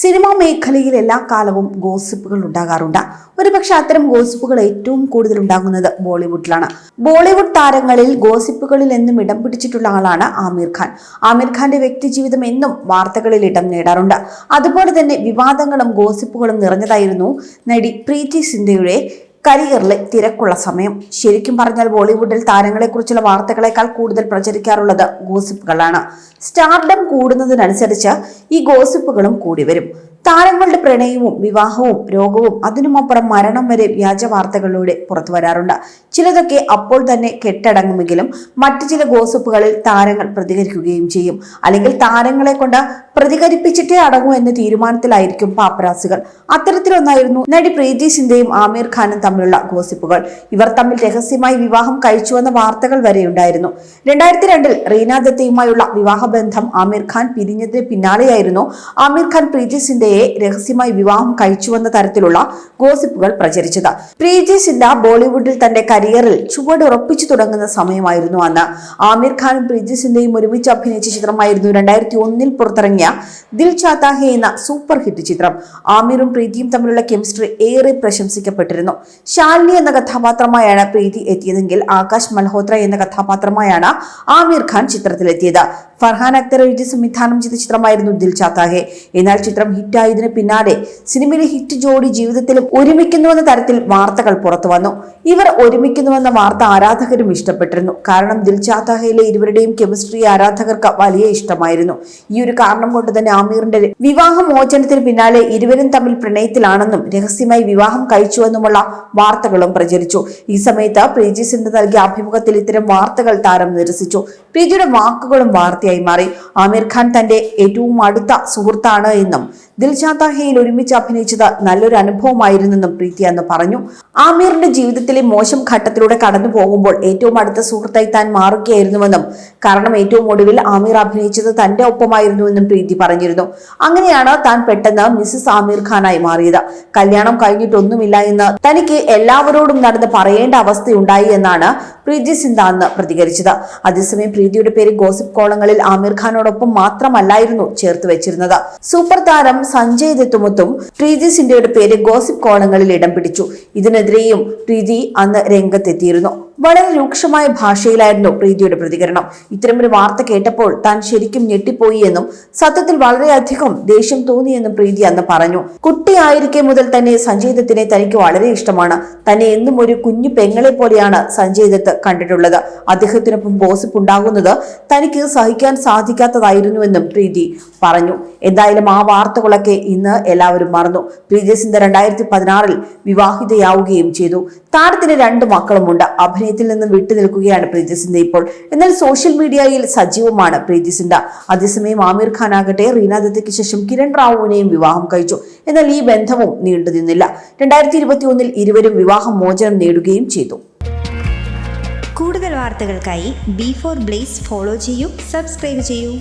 Cinema മേഖലയിൽ എല്ലാ കാലവും ഗോസിപ്പുകൾ ഉണ്ടാകാറുണ്ട്. ഒരുപക്ഷെ അത്തരം ഗോസിപ്പുകൾ ഏറ്റവും കൂടുതൽ ഉണ്ടാകുന്നത് ബോളിവുഡിലാണ്. ബോളിവുഡ് താരങ്ങളിൽ ഗോസിപ്പുകളിൽ എന്നും ഇടം പിടിച്ചിട്ടുള്ള ആളാണ് ആമിർ ഖാൻ. ആമിർ ഖാന്റെ വ്യക്തിജീവിതം എന്നും വാർത്തകളിൽ ഇടം നേടാറുണ്ട്. അതുപോലെ തന്നെ വിവാദങ്ങളും ഗോസിപ്പുകളും നിറഞ്ഞതായിരുന്നു നടി പ്രീതി സിന്ധയുടെ കരിയറിലെ തിരക്കുള്ള സമയം. ശരിക്കും പറഞ്ഞാൽ ബോളിവുഡിൽ താരങ്ങളെക്കുറിച്ചുള്ള വാർത്തകളെക്കാൾ കൂടുതൽ പ്രചരിക്കാറുള്ളത് ഗോസിപ്പുകളാണ്. സ്റ്റാർഡം കൂടുന്നതിനനുസരിച്ച് ഈ ഗോസിപ്പുകളും കൂടി വരും. താരങ്ങളുടെ പ്രണയവും വിവാഹവും രോഗവും അതിനുമപ്പുറം മരണം വരെ വ്യാജ വാർത്തകളിലൂടെ പുറത്തു വരാറുണ്ട്. ചിലതൊക്കെ അപ്പോൾ തന്നെ കെട്ടടങ്ങുമെങ്കിലും മറ്റു ചില ഗോസിപ്പുകളിൽ താരങ്ങൾ പ്രതികരിക്കുകയും ചെയ്യും. അല്ലെങ്കിൽ താരങ്ങളെ കൊണ്ട് പ്രതികരിപ്പിച്ചിട്ടേ അടങ്ങൂ എന്ന തീരുമാനത്തിലായിരിക്കും പാപ്പരാസികൾ. അത്തരത്തിലൊന്നായിരുന്നു നടി പ്രീതി സിന്ധയും ആമിർ ഖാനും തമ്മിലുള്ള ഗോസിപ്പുകൾ. ഇവർ തമ്മിൽ രഹസ്യമായി വിവാഹം കഴിച്ചുവെന്ന വാർത്തകൾ വരെയുണ്ടായിരുന്നു. രണ്ടായിരത്തി രണ്ടിൽ റീന ദത്തയുമായുള്ള വിവാഹബന്ധം ആമിർ ഖാൻ പിരിഞ്ഞതിന് പിന്നാലെയായിരുന്നു ആമിർ ഖാൻ പ്രീതി സിന്ധയെ രഹസ്യമായി വിവാഹം കഴിച്ചുവെന്ന തരത്തിലുള്ള ഗോസിപ്പുകൾ പ്രചരിച്ചത്. പ്രീതി സിന്ധ ബോളിവുഡിൽ തന്റെ കരിയറിൽ ചുവടുറപ്പിച്ചു തുടങ്ങുന്ന സമയമായിരുന്നു അന്ന്. ആമീർ ഖാനും പ്രീതി സിന്ധയും ഒരുമിച്ച് അഭിനയിച്ച ചിത്രമായിരുന്നു രണ്ടായിരത്തി ഒന്നിൽ പുറത്തിറങ്ങിയ ദിൽ ചാത്താ ഹേ എന്ന സൂപ്പർ ഹിറ്റ് ചിത്രം. ആമിറും പ്രീതിയും തമ്മിലുള്ള കെമിസ്ട്രി ഏറെ പ്രശംസിക്കപ്പെട്ടിരുന്നു. ശാലിനി എന്ന കഥാപാത്രമായാണ് പ്രീതി എത്തിയതെങ്കിൽ ആകാശ് മൽഹോത്ര എന്ന കഥാപാത്രമായാണ് ആമിർ ഖാൻ ചിത്രത്തിലെത്തിയത്. ഫർഹാൻ അക്തർ എഴുതി സംവിധാനം ചെയ്ത ചിത്രമായിരുന്നു ദിൽ ചാത്താഹെ. എന്നാൽ ചിത്രം ഹിറ്റായതിനു പിന്നാലെ സിനിമയിലെ ഹിറ്റ് ജോഡി ജീവിതത്തിൽ ഒരുമിക്കുന്നുവെന്ന തരത്തിൽ വാർത്തകൾ പുറത്തു വന്നു. ഇവർ ഒരുമിക്കുന്നുവെന്ന വാർത്ത ആരാധകരും ഇഷ്ടപ്പെട്ടിരുന്നു. കാരണം ദിൽ ചാത്താഹയിലെ ഇരുവരുടെയും കെമിസ്ട്രി ആരാധകർക്ക് വലിയ ഇഷ്ടമായിരുന്നു. ഈ ഒരു കാരണം കൊണ്ട് തന്നെ ആമീറിന്റെ വിവാഹ മോചനത്തിന് പിന്നാലെ ഇരുവരും തമ്മിൽ പ്രണയത്തിലാണെന്നും രഹസ്യമായി വിവാഹം കഴിച്ചുവെന്നുമുള്ള വാർത്തകളും പ്രചരിച്ചു. ഈ സമയത്ത് പ്രീജി സിന്ധു നൽകിയ അഭിമുഖത്തിൽ ഇത്തരം വാർത്തകൾ താരം നിരസിച്ചു. പ്രീജിയുടെ വാക്കുകളും വാർത്തയായി മാറി ആമിർ ഖാൻ തന്റെ ഏറ്റവും അടുത്ത സുഹൃത്താണ് എന്നും ദിൽഷാത്ത ഹേയിൽ ഒരുമിച്ച് അഭിനയിച്ചത് നല്ലൊരു അനുഭവമായിരുന്നെന്നും പ്രീതി അന്ന് പറഞ്ഞു. ആമീറിന്റെ ജീവിതത്തിലെ മോശം ഘട്ടത്തിലൂടെ കടന്നു പോകുമ്പോൾ ഏറ്റവും അടുത്ത സുഹൃത്തായി താൻ മാറുകയായിരുന്നുവെന്നും കാരണം ഏറ്റവും ഒടുവിൽ ആമീർ അഭിനയിച്ചത് തന്റെ ഒപ്പമായിരുന്നുവെന്നും പ്രീതി പറഞ്ഞിരുന്നു. അങ്ങനെയാണ് താൻ പെട്ടെന്ന് മിസ്സസ് ആമീർ ഖാനായി മാറിയത്. കല്യാണം കഴിഞ്ഞിട്ടൊന്നുമില്ല എന്ന് തനിക്ക് എല്ലാവരോടും നടന്ന് പറയേണ്ട അവസ്ഥയുണ്ടായി എന്നാണ് പ്രീതി സിന്ധ അന്ന് പ്രതികരിച്ചത്. അതേസമയം പ്രീതിയുടെ പേര് ഗോസിപ്പ് കോളങ്ങളിൽ ആമീർ ഖാനോടൊപ്പം മാത്രമല്ലായിരുന്നു ചേർത്ത് വെച്ചിരുന്നത്. സൂപ്പർ താരം സഞ്ജയ് ദത്തുമുത്തും പ്രീതി സിന്ധയുടെ പേര് ഗോസിപ്പ് കോളങ്ങളിൽ ഇടം പിടിച്ചു. ഇതിനെതിരെയും പ്രീതി അന്ന് രംഗത്തെത്തിയിരുന്നു. വളരെ രൂക്ഷമായ ഭാഷയിലായിരുന്നു പ്രീതിയുടെ പ്രതികരണം. ഇത്തരമൊരു വാർത്ത കേട്ടപ്പോൾ താൻ ശരിക്കും ഞെട്ടിപ്പോയി എന്നും സത്യത്തിൽ വളരെയധികം ദേഷ്യം തോന്നിയെന്നും പ്രീതി അന്ന് പറഞ്ഞു. കുട്ടിയായിരിക്കെ മുതൽ തന്നെ സഞ്ജയ് ദത്തിനെ തനിക്ക് വളരെ ഇഷ്ടമാണ്. തന്നെ എന്നും ഒരു കുഞ്ഞു പെങ്ങളെ പോലെയാണ് സഞ്ജയ് ദത്ത് കണ്ടിട്ടുള്ളത് അദ്ദേഹത്തിനൊപ്പം ഗോസിപ്പ് ഉണ്ടാകുന്നത് തനിക്ക് സഹിക്കാൻ സാധിക്കാത്തതായിരുന്നുവെന്നും പ്രീതി പറഞ്ഞു. എന്തായാലും ആ വാർത്തകളൊക്കെ ഇന്ന് എല്ലാവരും മറന്നു. പ്രീതി സിന്ധ രണ്ടായിരത്തി പതിനാറിൽ വിവാഹിതയാവുകയും ചെയ്തു. താരത്തിന് രണ്ട് മക്കളുമുണ്ട്. അഭിനയത്തിൽ നിന്ന് വിട്ടുനിൽക്കുകയാണ് പ്രീതി സിന്ധ ഇപ്പോൾ. എന്നാൽ സോഷ്യൽ മീഡിയയിൽ സജീവമാണ് പ്രീതി സിന്ധ. അതേസമയം ആമിർ ഖാൻ ആകട്ടെ റീന ദത്തയ്ക്ക് ശേഷം കിരൺ റാവുവിനെയും വിവാഹം കഴിച്ചു. എന്നാൽ ഈ ബന്ധവും നീണ്ടുനിന്നില്ല രണ്ടായിരത്തി ഇരുപത്തി ഒന്നിൽ ഇരുവരും വിവാഹ മോചനം നേടുകയും ചെയ്തു. കൂടുതൽ വാർത്തകൾക്കായി ബി ഫോർ ബ്ലേസ് ഫോളോ ചെയ്യൂ സബ്സ്ക്രൈബ് ചെയ്യൂ.